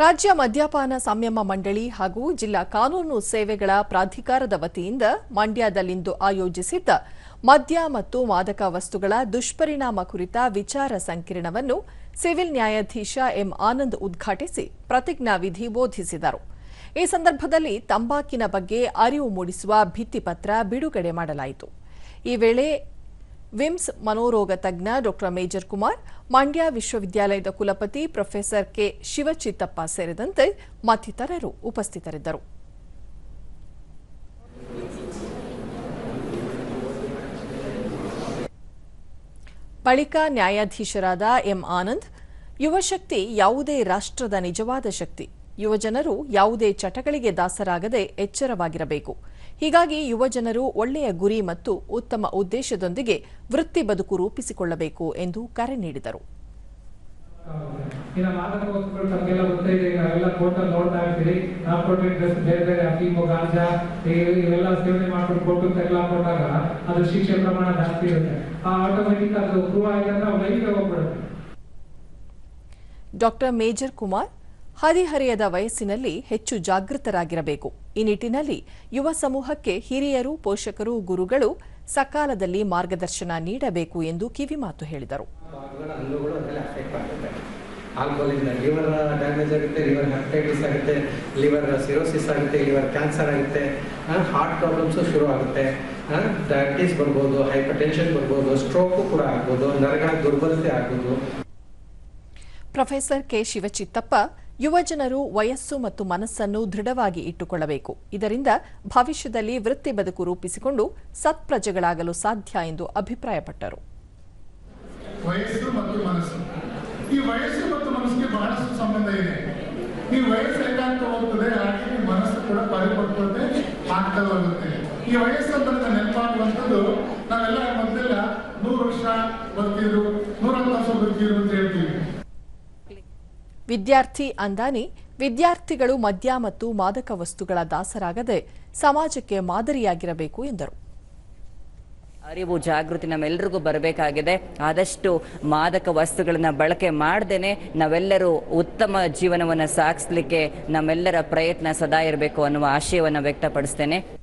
ರಾಜ್ಯ ಮದ್ಯಪಾನ ಸಂಯಮ ಮಂಡಳಿ ಹಾಗೂ ಜಿಲ್ಲಾ ಕಾನೂನು ಸೇವೆಗಳ ಪ್ರಾಧಿಕಾರದ ವತಿಯಿಂದ ಮಂಡ್ಯದಲ್ಲಿಂದು ಆಯೋಜಿಸಿದ್ದ ಮದ್ಯ ಮತ್ತು ಮಾದಕ ವಸ್ತುಗಳ ದುಷ್ಪರಿಣಾಮ ಕುರಿತ ವಿಚಾರ ಸಂಕಿರಣವನ್ನು ಸಿವಿಲ್ ನ್ಯಾಯಾಧೀಶ ಎಂ ಆನಂದ್ ಉದ್ಘಾಟಿಸಿ ಪ್ರತಿಜ್ಞಾವಿಧಿ ಬೋಧಿಸಿದರು. ಈ ಸಂದರ್ಭದಲ್ಲಿ ತಂಬಾಕಿನ ಬಗ್ಗೆ ಅರಿವು ಮೂಡಿಸುವ ಭಿತ್ತಿಪತ್ರ ಬಿಡುಗಡೆ ಮಾಡಲಾಯಿತು. ಈ ವೇಳೆ ವಿಮ್ಸ್ ಮನೋರೋಗ ತಜ್ಞ ಡಾ ಮೇಜರ್ ಕುಮಾರ್, ಮಂಡ್ಯ ವಿಶ್ವವಿದ್ಯಾಲಯದ ಕುಲಪತಿ ಪ್ರೊಫೆಸರ್ ಕೆ ಶಿವಚಿತ್ತಪ್ಪ ಸೇರಿದಂತೆ ಮತ್ತಿತರರು ಉಪಸ್ಥಿತರಿದ್ದರು. ಬಳಿಕ ನ್ಯಾಯಾಧೀಶರಾದ ಎಂ ಆನಂದ್ ಯುವಶಕ್ತಿ ಯಾವುದೇ ರಾಷ್ಟ್ರದ ನಿಜವಾದ ಶಕ್ತಿ. ಯುವಜನರು ಯಾವುದೇ ಚಟಗಳಿಗೆ ದಾಸರಾಗದೆ ಎಚ್ಚರವಾಗಿರಬೇಕು. ಹೀಗಾಗಿ ಯುವಜನರು ಒಳ್ಳೆಯ ಗುರಿ ಮತ್ತು ಉತ್ತಮ ಉದ್ದೇಶದೊಂದಿಗೆ ವೃತ್ತಿ ಬದುಕು ರೂಪಿಸಿಕೊಳ್ಳಬೇಕು ಎಂದು ಕರೆ ನೀಡಿದರು. ಇನ್ನು ಮಾದಕ ವಸ್ತುಗಳು ತಮಗೆಲ್ಲ ಗೊತ್ತೇ ಇದೆ. ನಾವೆಲ್ಲ ಕೋರ್ಟಲ್ಲಿ ನೋಡ್ತಾ ಇರ್ತೀರಿ ನಾರ್ಕೋಟಿಕ್ ಡ್ರಗ್ಸ್ ಬೇರೆ ಬೇರೆ ಅಫೀಮು ಗಾಂಜಾ ಇ- ಇವೆಲ್ಲ ಸೇವನೆ ಮಾಡ್ಕೊಂಡು ಕೋರ್ಟು ತೆಗೆಲ ಕೊಟ್ಟಾಗ ಅದ್ರ ಶಿಕ್ಷೆ ಪ್ರಮಾಣ ಜಾಸ್ತಿ ಇರುತ್ತೆ. ಆ ಆಟೋಮೆಟಿಕ್ ಅದು ಪ್ರೂವ್ ಆಯ್ತು ಅಂದ್ರೆ ಅವ್ರು ಹೋಗ್ಬಿಡುತ್ತೆ. ಡಾಕ್ಟರ್ ಮೇಜರ್ ಕುಮಾರ್ ಹದಿಹರೆಯದ ವಯಸ್ಸಿನಲ್ಲಿ ಹೆಚ್ಚು ಜಾಗೃತರಾಗಿರಬೇಕು. ಈ ನಿಟ್ಟಿನಲ್ಲಿ ಯುವ ಸಮೂಹಕ್ಕೆ ಹಿರಿಯರು ಪೋಷಕರು ಗುರುಗಳು ಸಕಾಲದಲ್ಲಿ ಮಾರ್ಗದರ್ಶನ ನೀಡಬೇಕು ಎಂದು ಕಿವಿಮಾತು ಹೇಳಿದರು. ಆಲ್ಕೋಲಿಂದ ಲಿವರ್ ಡ್ಯಾಮೇಜ್ ಆಗುತ್ತೆ ಲಿವರ್ ಹೆಪಟೈಟಿಸ್ ಆಗುತ್ತೆ ಲಿವರ್ ಸಿರೋಸಿಸ್ ಆಗುತ್ತೆ ಲಿವರ್ ಕ್ಯಾನ್ಸರ್ ಆಗುತ್ತೆ ಹಾರ್ಟ್ ಪ್ರಾಬ್ಲಮ್ಸು ಶುರು ಆಗುತ್ತೆ. ಡಯಾಬಿಟೀಸ್ ಬರ್ಬೋದು ಹೈಪರ್ ಟೆನ್ಷನ್ ಬರ್ಬೋದು ಸ್ಟ್ರೋಕು ಕೂಡ ಆಗ್ಬೋದು ನರಗಳ ದುರ್ಬಲತೆ ಆಗ್ಬೋದು. Professor K. ಶಿವಚಿತ್ತಪ್ಪ ಯುವಜನರು ವಯಸ್ಸು ಮತ್ತು ಮನಸ್ಸನ್ನು ದೃಢವಾಗಿ ಇಟ್ಟುಕೊಳ್ಳಬೇಕು. ಇದರಿಂದ ಭವಿಷ್ಯದಲ್ಲಿ ವೃತ್ತಿ ಬದುಕು ರೂಪಿಸಿಕೊಂಡು ಸತ್ಪ್ರಜೆಗಳಾಗಲು ಸಾಧ್ಯ ಎಂದು ಅಭಿಪ್ರಾಯಪಟ್ಟರು. ಈ ವಯಸ್ಸು ನೆನಪಾಗುವಂಥದ್ದು, ನಾವೆಲ್ಲ ಮೊದಲೆಲ್ಲ ನೂರು ವರ್ಷ ಬದುಕಿದ್ರು ನೂರತ್ತು ವರ್ಷ ಬದುಕಿದ್ರು ಅಂತ ಹೇಳ್ತೀವಿ ವಿದ್ಯಾರ್ಥಿ ಅಂದಾನಿ, ವಿದ್ಯಾರ್ಥಿಗಳು ಮದ್ಯ ಮತ್ತು ಮಾದಕ ವಸ್ತುಗಳ ದಾಸರಾಗದೆ ಸಮಾಜಕ್ಕೆ ಮಾದರಿಯಾಗಿರಬೇಕು ಎಂದರು. ಅರಿವು ಜಾಗೃತಿ ನಮ್ಮೆಲ್ಲರಿಗೂ ಬರಬೇಕಾಗಿದೆ. ಆದಷ್ಟು ಮಾದಕ ವಸ್ತುಗಳನ್ನು ಬಳಕೆ ಮಾಡದೇನೆ ನಾವೆಲ್ಲರೂ ಉತ್ತಮ ಜೀವನವನ್ನು ಸಾಗಿಸ್ಲಿಕ್ಕೆ ನಮ್ಮೆಲ್ಲರ ಪ್ರಯತ್ನ ಸದಾ ಇರಬೇಕು ಅನ್ನುವ ಆಶಯವನ್ನು ವ್ಯಕ್ತಪಡಿಸ್ತೇನೆ.